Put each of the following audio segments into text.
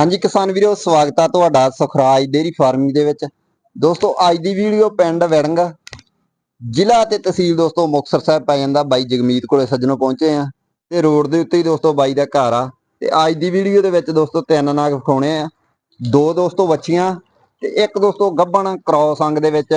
ਹਾਂਜੀ ਕਿਸਾਨ ਵੀਰੋ, ਸਵਾਗਤ ਆ ਤੁਹਾਡਾ ਸੁਖਰਾਜ ਡੇਰੀ ਫਾਰਮਿੰਗ ਦੇ ਵਿੱਚ। ਦੋਸਤੋ, ਅੱਜ ਦੀ ਵੀਡੀਓ ਪਿੰਡ ਵੜੰਗ ਜ਼ਿਲ੍ਹਾ ਤੇ ਤਹਿਸੀਲ ਦੋਸਤੋ ਮੁਕਤਸਰ ਸਾਹਿਬ ਪੈ ਜਾਂਦਾ। ਬਾਈ ਜਗਮੀਤ ਕੋਲੇ ਸੱਜਣੋਂ ਪਹੁੰਚੇ ਆ ਤੇ ਰੋਡ ਦੇ ਉੱਤੇ ਹੀ ਦੋਸਤੋ ਬਾਈ ਦਾ ਘਰ ਆ। ਤੇ ਅੱਜ ਦੀ ਵੀਡੀਓ ਦੇ ਵਿੱਚ ਦੋਸਤੋ ਤਿੰਨ ਨਾਗ ਵਿਖਾਉਣੇ ਆ। ਦੋ ਦੋਸਤੋ ਬੱਚੀਆਂ ਤੇ ਇੱਕ ਦੋਸਤੋ ਗੱਬਣ ਕ੍ਰੋਸ ਅੰਗ ਦੇ ਵਿੱਚ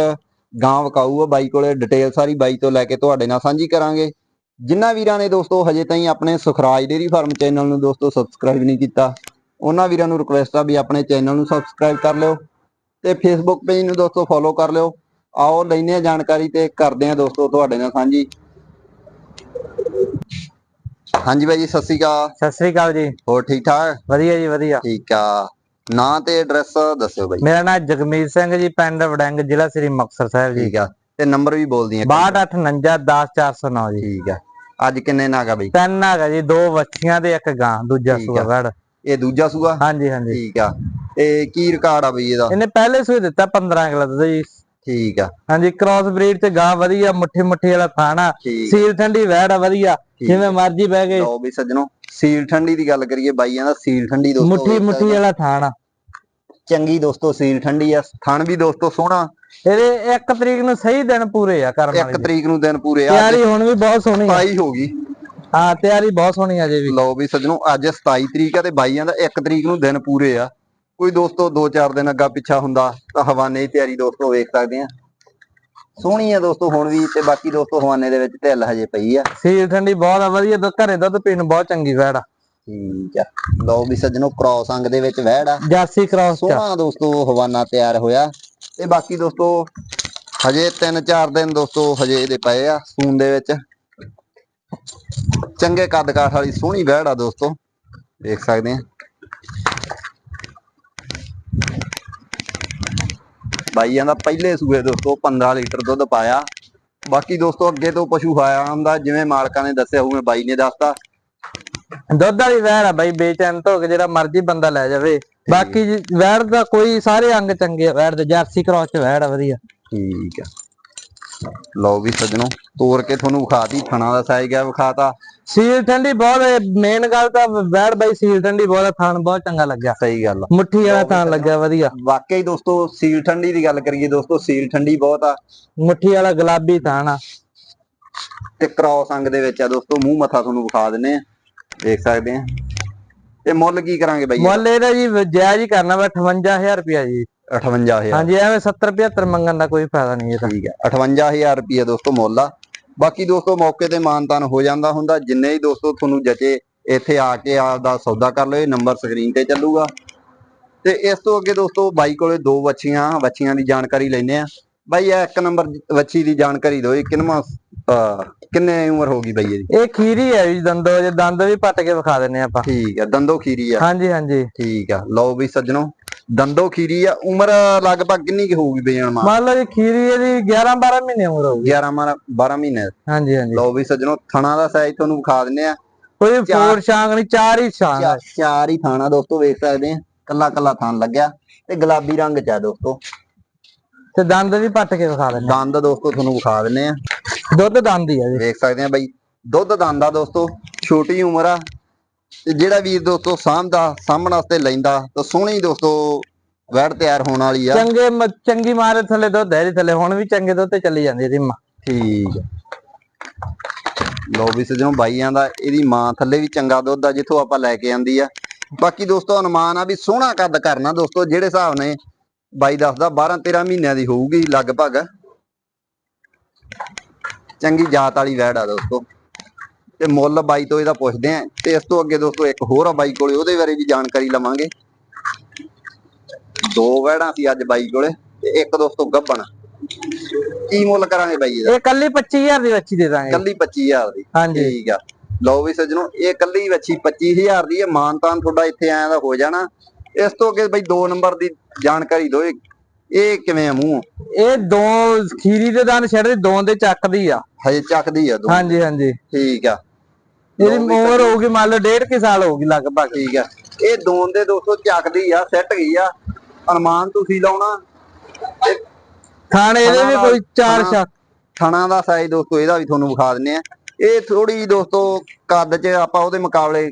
ਗਾਂ ਵਿਕਾਊ ਆ ਬਾਈ ਕੋਲੇ। ਡਿਟੇਲ ਸਾਰੀ ਬਾਈ ਤੋਂ ਲੈ ਕੇ ਤੁਹਾਡੇ ਨਾਲ ਸਾਂਝੀ ਕਰਾਂਗੇ। ਜਿਨ੍ਹਾਂ ਵੀਰਾਂ ਨੇ ਦੋਸਤੋ ਹਜੇ ਤਾਈਂ ਆਪਣੇ ਸੁਖਰਾਜ ਡੇਰੀ ਫਾਰਮ ਚੈਨਲ ਨੂੰ ਦੋਸਤੋ ਸਬਸਕ੍ਰਾਈਬ ਨਹੀਂ ਕੀਤਾ ਉਹਨਾਂ ਵੀਰਾਂ ਨੂੰ ਰਿਕੁਐਸਟ ਆ ਵੀ ਆਪਣੇ ਚੈਨਲ ਨੂੰ ਸਬਸਕ੍ਰਾਈਬ ਕਰ ਲਿਓ ਤੇ ਫੇਸਬੁੱਕ ਪੇਜ ਨੂੰ ਦੋਸਤੋ ਫੋਲੋ ਕਰ ਲਿਓ। ਆਓ ਲੈਨੇ ਆ ਜਾਣਕਾਰੀ ਤੇ ਕਰਦੇ ਆ ਦੋਸਤੋ ਤੁਹਾਡੇ ਨਾਲ ਸਾਂਝੀ। ਹਾਂਜੀ ਬਾਈ ਜੀ ਸਤਿ ਸ਼੍ਰੀ ਅਕਾਲ। ਸਤਿ ਸ੍ਰੀ ਅਕਾਲ ਜੀ। ਹੋਰ ਠੀਕ ਠਾਕ? ਵਧੀਆ ਜੀ ਵਧੀਆ। ਠੀਕ ਆ। ਨਾਂ ਤੇ ਐਡਰੈਸ ਦੱਸਿਓ ਬਾਈ। ਮੇਰਾ ਨਾਮ ਜਗਮੀਤ ਸਿੰਘ ਜੀ ਪਿੰਡ ਵੜੰਗ ਜ਼ਿਲ੍ਹਾ ਸ੍ਰੀ ਮੁਕਤਸਰ ਸਾਹਿਬ ਜੀ। ਠੀਕ ਆ। ਤੇ ਨੰਬਰ ਵੀ ਬੋਲ ਦੀਆਂ 6249 ਜੀ। ਠੀਕ ਆ। ਅੱਜ ਕਿੰਨੇ ਨਾਗਾ ਬਈ? ਤਿੰਨ ਹੈਗਾ ਜੀ ਦੋ ਵੱਛੀਆਂ ਤੇ ਇੱਕ ਗਾਂ ਦੂਜਾ ਸੂਆ। ਵੜ ਇਹ ਦੂਜਾ ਸੂਆ? ਹਾਂਜੀ ਹਾਂਜੀ। ਠੀਕ ਆ। ਤੇ ਕੀ ਰਿਕਾਰਡ ਆ ਬਈ ਇਹਦਾ? ਇਹਨੇ ਪਹਿਲੇ ਸੂਏ ਦਿੱਤਾ 15 ਕਿਲੋ ਦਾ ਜੀ। ਠੀਕ ਆ। ਹਾਂਜੀ ਕ੍ਰਾਸ ਬਰੀਡ ਤੇ ਗਾਂ ਵਧੀਆ ਮੁੱਠੀ ਮੁੱਠੀ ਵਾਲਾ ਥਾਣਾ ਸੀਲ ਠੰਡੀ ਵੈੜ ਆ ਵਧੀਆ ਜਿਵੇਂ ਮਰਜ਼ੀ ਬਹਿ ਗਏ। ਲਓ ਵੀ ਸੱਜਣੋ ਸੀਲ ਠੰਡੀ ਦੀ ਗੱਲ ਕਰੀਏ ਬਾਈਆਂ ਦਾ ਸੀਲ ਠੰਡੀ ਦੋਸਤੋ ਮੁੱਠੀ ਮੁੱਠੀ। ਵਾਲਾ ਥਾਣਾ ਚੰਗੀ ਦੋਸਤੋ ਸੀਲ ਠੰਡੀ ਆ। ਥਣ ਵੀ ਦੋਸਤੋ ਸੋਹਣਾ। ਇਹਦੇ 1 ਤਰੀਕ ਨੂੰ ਸਹੀ ਦਿਨ ਪੂਰੇ ਆ ਕਰਨ ਵਾਲੇ ਤਰੀਕ ਨੂੰ ਦਿਨ ਪੂਰੇ ਆ। ਤਿਆਰੀ ਹੁਣ ਵੀ ਬਹੁਤ ਸੋਹਣੀ ਆ। 27 ਹੋ ਗਈ। ਹਾਂ ਤਿਆਰੀ ਬਹੁਤ ਸੋਹਣੀ ਆ ਜੇ ਵੀ। ਲਓ ਵੀ ਸੱਜਣੋ ਅੱਜ 27 ਤਰੀਕ ਆ ਤੇ ਬਾਈਆਂ ਦਾ 1 ਤਰੀਕ ਨੂੰ ਦਿਨ ਪੂਰੇ ਆ। ਕੋਈ ਦੋਸਤੋ 2-4 ਦਿਨ ਅੱਗਾ ਪਿੱਛਾ ਹੁੰਦਾ ਤਾਂ ਹਵਾਨੇ ਦੀ ਤਿਆਰੀ ਦੋਸਤੋ ਵੇਖ ਸਕਦੇ ਆ। ਸੋਹਣੀ ਆ ਦੋਸਤੋ ਹੁਣ ਵੀ ਤੇ ਬਾਕੀ ਦੋਸਤੋ ਹਵਾਨੇ ਦੇ ਵਿੱਚ ਢਿੱਲ ਹਜੇ ਪਈ ਆ। ਸੀਲ ਠੰਡੀ ਬਹੁਤ ਆ ਵਧੀਆ ਦੁੱਧ ਘਰੇ ਦੁੱਧ ਪੀਣ ਬਹੁਤ ਚੰਗੀ ਵੈੜ ਆ। ਠੀਕ ਆ। ਲਓ ਵੀ ਸੱਜਣੋ ਕ੍ਰਾਸ ਅੰਗ ਦੇ ਵਿੱਚ ਵਹਿੜ ਆ। ਜਾਸੀ ਕ੍ਰਾਸ ਸੋਹਣਾ ਦੋਸਤੋ ਹਵਾਨਾ ਤਿਆਰ ਹੋਇਆ। ਤੇ ਬਾਕੀ ਦੋਸਤੋ ਹਜੇ 3-4 ਦਿਨ ਦੋਸਤੋ ਹਜੇ ਇਹਦੇ ਪਏ ਆ ਸੂਨ ਦੇ ਵਿੱਚ। ਚੰਗੇ ਕੱਦ ਕਾਠ ਵਾਲੀ ਸੋਹਣੀ ਵਹਿੜ ਆ ਦੋਸਤੋ ਦੇਖ ਸਕਦੇ ਆ। ਬਾਈਆਂ ਦਾ ਪਹਿਲੇ ਸੂਏ ਦੋਸਤੋ 15 ਲੀਟਰ ਦੁੱਧ ਪਾਇਆ। ਬਾਕੀ ਦੋਸਤੋ ਅੱਗੇ ਤੋਂ ਪਸ਼ੂ ਆਇਆ ਆਉਂਦਾ ਜਿਵੇਂ ਮਾਲਕਾਂ ਨੇ ਦੱਸਿਆ ਉਵੇਂ ਬਾਈ ਨੇ ਦੱਸਤਾ। ਦੁੱਧ ਵਾਲੀ ਵੈੜ ਆ ਬਾਈ ਬੇਚੈਨ ਤੋਂ ਕਿ ਜਿਹੜਾ ਮਰਜ਼ੀ ਬੰਦਾ ਲੈ ਜਾਵੇ। ਬਾਕੀ ਵੈੜ ਦਾ ਕੋਈ ਸਾਰੇ ਅੰਗ ਚੰਗੇ ਆ ਵੈੜ ਦੇ ਜਾਰਸੀ ਕ੍ਰਾਸ ਚ ਆ ਵਧੀਆ। ਠੀਕ ਆ। ਲਓ ਵੀ ਸੱਜਣੋ ਤੋੜ ਕੇ ਤੁਹਾਨੂੰ ਵਿਖਾਤੀ ਥਣਾ ਦਾ ਸਾਈਜ਼ ਗਿਆ ਵਿਖਾਤਾ। ਸੀਲ ਠੰਡੀ ਬਹੁਤ ਮੇਨ ਗੱਲ ਤਾਂ ਵੈੜ ਬਾਈ ਸੀਲ ਠੰਡੀ ਬਹੁਤ ਆ, ਥਾਣ ਬਹੁਤ ਚੰਗਾ ਲੱਗਿਆ। ਸਹੀ ਗੱਲ ਆ। ਮੁੱਠੀ ਵਾਲਾ ਥਾਣ ਲੱਗਿਆ ਵਧੀਆ। ਵਾਕਈ ਦੋਸਤੋ ਸੀਲ ਠੰਡੀ ਦੀ ਗੱਲ ਕਰੀਏ ਦੋਸਤੋ ਸੀਲ ਠੰਡੀ ਬਹੁਤ ਆ। ਮੁੱਠੀ ਵਾਲਾ ਗੁਲਾਬੀ ਥਾਣ ਆ। ਤੇ ਕ੍ਰਾਸ ਅੰਗ ਦੇ ਵਿੱਚ ਆ ਦੋਸਤੋ ਮੂੰਹ ਮੱਥਾ ਤੁਹਾਨੂੰ ਵਿਖਾ ਦਿੰਨੇ ਆ। ਦੇਖ ਸਕਦੇ ਆ। ਤੇ ਮੁੱਲ ਕੀ ਕਰਾਂਗੇ ਬਾਈ ਮੁੱਲ ਇਹਦਾ ਜੀ ਜਾਇਜ਼ ਹੀ ਕਰਨਾ ਵਾ 58000 ਰੁਪਿਆ ਜੀ। 58000 ਹਾਂਜੀ ਐਵੇਂ 70 75 ਮੰਗਣ ਦਾ ਕੋਈ ਫਾਇਦਾ ਨਹੀਂ ਇਹਦਾ ਠੀਕ ਆ 58000 ਰੁਪਏ ਦੋਸਤੋ ਮੁੱਲ ਆ। ਬਾਕੀ ਦੋਸਤੋ ਮੌਕੇ ਤੇ ਮਾਨਤਾਨ ਹੋ ਜਾਂਦਾ ਹੁੰਦਾ। ਜਿੰਨੇ ਹੀ ਦੋਸਤੋ ਤੁਹਾਨੂੰ ਜਚੇ ਇੱਥੇ ਆ ਕੇ ਆਪਦਾ ਸੌਦਾ ਕਰ ਲਓ ਇਹ ਨੰਬਰ ਸਕਰੀਨ ਤੇ ਚੱਲੂਗਾ। ਤੇ ਇਸ ਤੋਂ ਅੱਗੇ ਦੋਸਤੋ ਬਾਈ ਕੋਲੇ ਦੋ ਵੱਛੀਆਂ ਵੱਛੀਆਂ ਦੀ ਜਾਣਕਾਰੀ ਲੈਨੇ ਆ ਬਾਈ ਇਹ ਇੱਕ ਨੰਬਰ ਵੱਛੀ ਦੀ ਜਾਣਕਾਰੀ ਦਿਓ ਇਹ ਅਹ, ਕਿੰਨੇ ਉਮਰ ਹੋਗੀ ਬਾਈ ਇਹਦੀ? ਇਹ ਖੀਰੀ ਹੈ ਜੀ ਦੰਦੋ ਜੇ ਦੰਦ ਵੀ ਪੱਟ ਕੇ ਵਿਖਾ ਦਿੰਨੇ ਆਪਾਂ। ਠੀਕ ਆ ਦੰਦੋ ਖੀਰੀ ਆ। ਹਾਂਜੀ ਹਾਂਜੀ। ਠੀਕ ਆ ਲਓ ਵੀ ਸੱਜਣੋ। ਦੰਦੋ ਖੀਰੀ ਆ ਉਮਰ ਲਗਭਗ ਕਿੰਨੀ ਕੀ ਹੋਊਗੀ ਬਈ ਅਨੁਮਾਨ ਮੰਨ ਲਓ ਜੀ ਖੀਰੀ ਇਹਦੀ 11 12 ਮਹੀਨੇ ਉਮਰ ਹੋਊਗੀ। 11 ਮਾਰਾ 12 ਮਹੀਨੇ। ਹਾਂਜੀ ਹਾਂਜੀ। ਲਓ ਵੀ ਸੱਜਣੋ ਥਣਾ ਦਾ ਸਾਈਜ਼ ਤੁਹਾਨੂੰ ਵਿਖਾ ਦਿੰਨੇ ਆ। ਕੋਈ ਫੋਰ ਸ਼ਾਂਗ ਨਹੀਂ ਚਾਰ ਹੀ ਸ਼ਾਂਗ ਆ। ਚਾਰ ਹੀ ਥਾਣਾ ਦੋਸਤੋ ਵੇਖ ਸਕਦੇ ਆ। ਕੱਲਾ ਕੱਲਾ ਥਾਨ ਲੱਗਿਆ। ਤੇ ਗੁਲਾਬੀ ਰੰਗ ਚ ਆ ਦੋਸਤੋ। ਤੇ ਦੰਦ ਵੀ ਪੱਟ ਕੇ ਵਿਖਾ ਦਿੰਨੇ ਦੰਦ ਦੋਸਤੋ ਤੁਹਾਨੂੰ ਵਿਖਾ ਦਿੰਨੇ ਆ। ਦੁੱਧ ਦੰਦ ਹੀ ਆ ਜੀ। ਵੇਖ ਸਕਦੇ ਆ ਬਾਈ। ਦੁੱਧ ਦੰਦ ਆ ਦੋਸਤੋ। ਛੋਟੀ ਉਮਰ ਆ। ਤੇ ਜਿਹੜਾ ਵੀਰ ਦੋਸਤੋ ਸਾਂਭਦਾ ਸਾਂਭਣ ਵਾਸਤੇ ਲੈਂਦਾ ਤਾਂ ਸੋਹਣੀ ਦੋਸਤੋ ਵੈੜ ਤਿਆਰ ਹੋਣ ਵਾਲੀ ਆ। ਚੰਗੇ ਮ- ਚੰਗੀ ਮਾਰੇ ਥੱਲੇ ਦੁੱਧ ਹੈ ਥੱਲੇ ਹੁਣ ਵੀ ਚੰਗੇ ਦੁੱਧ ਤੇ ਚੱਲੀ ਜਾਂਦੀ ਇਹਦੀ ਮਾਂ। ਠੀਕ ਆ। ਲਓ ਵੀ ਸਜਣੋ ਬਾਈਆਂ ਦਾ ਇਹਦੀ ਮਾਂ ਥੱਲੇ ਵੀ ਚੰਗਾ ਦੁੱਧ ਆ ਜਿੱਥੋਂ ਆਪਾਂ ਲੈ ਕੇ ਆਂਦੀ ਆ। ਬਾਕੀ ਦੋਸਤੋ ਅਨੁਮਾਨ ਆ ਵੀ ਸੋਹਣਾ ਕੱਦ ਕਰਨਾ ਦੋਸਤੋ ਜਿਹੜੇ ਹਿਸਾਬ ਨੇ ਬਾਈ ਦੱਸਦਾ 12 13 ਮਹੀਨਿਆਂ ਦੀ ਹੋਊਗੀ ਲਗਭਗ। ਚੰਗੀ ਜਾਤ ਵਾਲੀ ਵੈੜ ਆ ਦੋਸਤੋ। ਤੇ ਮੁੱਲ ਬਾਈ ਤੋਂ ਇਹਦਾ ਪੁੱਛਦੇ ਆ। ਤੇ ਇਸ ਤੋਂ ਅੱਗੇ ਦੋਸਤੋ ਇੱਕ ਹੋਰ ਆ ਬਾਈ ਕੋਲੇ ਉਹਦੇ ਬਾਰੇ ਵੀ ਜਾਣਕਾਰੀ ਲਵਾਂਗੇ। ਦੋ ਵੈੜਾਂ ਸੀ ਅੱਜ ਬਾਈ ਕੋਲੇ ਤੇ ਇੱਕ ਦੋਸਤੋ ਗੱਬਣ। ਕੀ ਮੁੱਲ ਕਰਾਂਗੇ ਬਾਈ ਇਹਦਾ? ਇਹ ਕੱਲੀ 25000 ਦੀ ਬੱਚੀ ਦੇ ਦਾਂਗੇ। ਕੱਲੀ 25000 ਦੀ। ਹਾਂਜੀ। ਠੀਕ ਆ। ਲਓ ਵੀ ਸੱਜਣੋ ਇਹ ਕੱਲੀ ਵੱਛੀ 25000 ਦੀ ਹੈ ਮਾਨਤਾਨ ਤੁਹਾਡਾ ਇੱਥੇ ਆਇਆ ਦਾ ਹੋ ਜਾਣਾ। ਇਸ ਤੋਂ ਅੱਗੇ ਬਈ 2 ਨੰਬਰ ਦੀ ਜਾਣਕਾਰੀ ਦਿਓ। ਇਹ ਇਹ ਕਿਵੇਂ ਆ ਮੂੰਹ? ਇਹ ਦੋ ਖੀਰੀ ਦੇ ਦੰਦ ਛੱਡਦੇ ਦੋ ਦੇ ਚੱਕਦੀ ਆ। ਹਜੇ ਚੱਕਦੀ ਆ ਦੋ। ਹਾਂਜੀ ਹਾਂਜੀ। ਠੀਕ ਆ। ਇਹਦੀ ਉਮਰ ਹੋਊਗੀ ਮੰਨ ਲਓ ਡੇਢ ਕਿ ਸਾਲ ਹੋਊਗੀ ਲਗਭਗ ਠੀਕ ਆ। ਇਹ ਦੋਨ ਦੇ ਦੋਸਤੋ ਚੱਕਦੀ ਆ ਸੈੱਟ ਗਈ ਆ। ਅਨੁਮਾਨ ਤੁਸੀਂ ਲਾਉਣਾ। ਤੇ ਥਾਣੇ ਇਹਦੇ ਵੀ ਕੋਈ ਚਾਰ ਸ਼ੱਕ। ਥਣਾ ਦਾ ਸਾਈਜ਼ ਦੋਸਤੋ ਇਹਦਾ ਵੀ ਤੁਹਾਨੂੰ ਵਿਖਾ ਦਿੰਨੇ ਆ। ਇਹ ਥੋੜੀ ਦੋਸਤੋ ਕੱਦ 'ਚ ਆਪਾਂ ਉਹਦੇ ਮੁਕਾਬਲੇ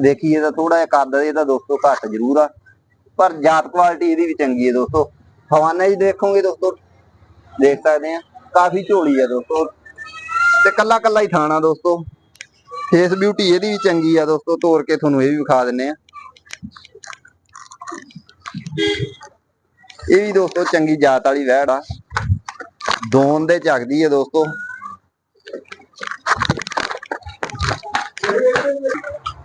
ਦੇਖੀਏ ਤਾਂ ਥੋੜਾ ਜਿਹਾ ਕੱਦ ਇਹਦਾ ਦੋਸਤੋ ਘੱਟ ਜ਼ਰੂਰ ਆ। ਪਰ ਜਾਤ ਕੁਆਲਿਟੀ ਇਹਦੀ ਵੀ ਚੰਗੀ ਹੈ ਦੋਸਤੋ। ਹਵਾਨਾ ਜੀ ਦੇਖੋਗੇ ਦੋਸਤੋ ਦੇਖ ਸਕਦੇ ਆ। ਕਾਫੀ ਝੋਲੀ ਆ ਦੋਸਤੋ। ਤੇ ਕੱਲਾ ਕੱਲਾ ਹੀ ਥਾਣਾ ਦੋਸਤੋ। ਫੇਸ ਬਿਊਟੀ ਇਹਦੀ ਵੀ ਚੰਗੀ ਆ ਦੋਸਤੋ ਤੋੜ ਕੇ ਤੁਹਾਨੂੰ ਇਹ ਵੀ ਵਿਖਾ ਦਿੰਨੇ ਆ। ਇਹ ਵੀ ਦੋਸਤੋ ਚੰਗੀ ਜਾਤ ਵਾਲੀ ਵਹਿੜ ਆ। ਦੋਨ ਦੇ ਝੱਕਦੀ ਆ ਦੋਸਤੋ।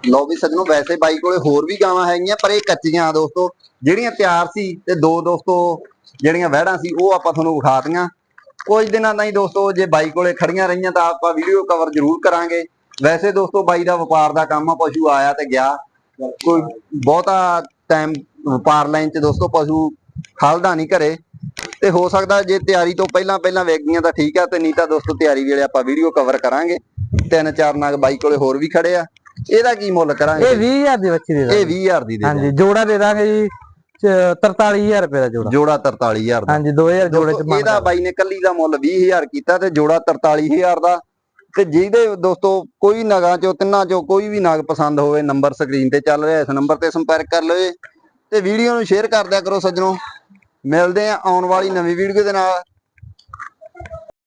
ਲੋ ਵੀ ਸੱਜਣੋ, ਵੈਸੇ ਬਾਈ ਕੋਲੇ ਹੋਰ ਵੀ ਗਾਵਾਂ ਹੈਗੀਆਂ, ਪਰ ਇਹ ਕੱਚੀਆਂ ਆ ਦੋਸਤੋ। ਜਿਹੜੀਆਂ ਤਿਆਰ ਸੀ ਤੇ ਦੋ ਦੋਸਤੋ ਜਿਹੜੀਆਂ ਵਹਿੜਾਂ ਸੀ, ਉਹ ਆਪਾਂ ਤੁਹਾਨੂੰ ਵਿਖਾਤੀਆਂ ਕੁਝ ਦਿਨਾਂ ਤਾਈਂ ਦੋਸਤੋ, ਜੇ ਬਾਈ ਕੋਲੇ ਖੜੀਆਂ ਰਹੀਆਂ ਤਾਂ ਆਪਾਂ ਵੀਡੀਓ ਕਵਰ ਜ਼ਰੂਰ ਕਰਾਂਗੇ। ਵੈਸੇ ਦੋਸਤੋ ਬਾਈ ਦਾ ਵਪਾਰ ਦਾ ਕੰਮ ਆ ਪਸ਼ੂ ਆਇਆ ਤੇ ਗਿਆ। ਕੋਈ ਬਹੁਤਾ ਟਾਈਮ ਵਪਾਰ ਲਾਈਨ 'ਚ ਦੋਸਤੋ ਪਸ਼ੂ ਖਲਦਾ ਨਹੀਂ ਘਰੇ। ਤੇ ਹੋ ਸਕਦਾ ਜੇ ਤਿਆਰੀ ਤੋਂ ਪਹਿਲਾਂ ਪਹਿਲਾਂ ਵੇਖ ਗਈਆਂ ਤਾਂ ਠੀਕ ਆ ਤੇ ਨਹੀਂ ਤਾਂ ਦੋਸਤੋ ਤਿਆਰੀ ਵੇਲੇ ਆਪਾਂ ਵੀਡੀਓ ਕਵਰ ਕਰਾਂਗੇ। ਤਿੰਨ ਚਾਰ ਨਗ ਬਾਈ ਕੋਲੇ ਹੋਰ ਵੀ ਖੜੇ ਆ। ਇਹਦਾ ਕੀ ਮੁੱਲ ਕਰਾਂਗੇ? ਇਹ 20000 ਦੀ ਬੱਚੀ ਦੇ ਇਹ ਦਾਂਗੇ। 20000 ਦੀ ਦੇ ਹਾਂਜੀ ਜੋੜਾ ਦੇ ਦਾਂਗੇ ਜੀ ਚ- 43000 ਰੁਪਏ ਦਾ ਜੋੜਾ। ਜੋੜਾ 43000 ਦਾ। ਹਾਂਜੀ 2000 ਜੋੜੇ ਚ ਇਹਦਾ ਬਾਈ ਨੇ ਕੱਲੀ ਦਾ ਮੁੱਲ 20000 ਕੀਤਾ ਤੇ ਜੋੜਾ 43000 ਦਾ। ਤੇ ਜਿਹਦੇ ਦੋਸਤੋ ਕੋਈ ਨਗਾਂ ਚੋਂ, ਤਿੰਨਾਂ ਚੋਂ ਕੋਈ ਵੀ ਨਗ ਪਸੰਦ ਹੋਵੇ, ਨੰਬਰ ਸਕਰੀਨ ਤੇ ਚੱਲ ਰਿਹਾ, ਇਸ ਨੰਬਰ ਤੇ ਸੰਪਰਕ ਕਰ ਲਵੇ ਤੇ ਵੀਡੀਓ ਨੂੰ ਸ਼ੇਅਰ ਕਰ ਦਿਆ ਕਰੋ ਸੱਜਣੋ। ਮਿਲਦੇ ਆ ਆਉਣ ਵਾਲੀ ਨਵੀਂ ਵੀਡੀਓ ਦੇ ਨਾਲ।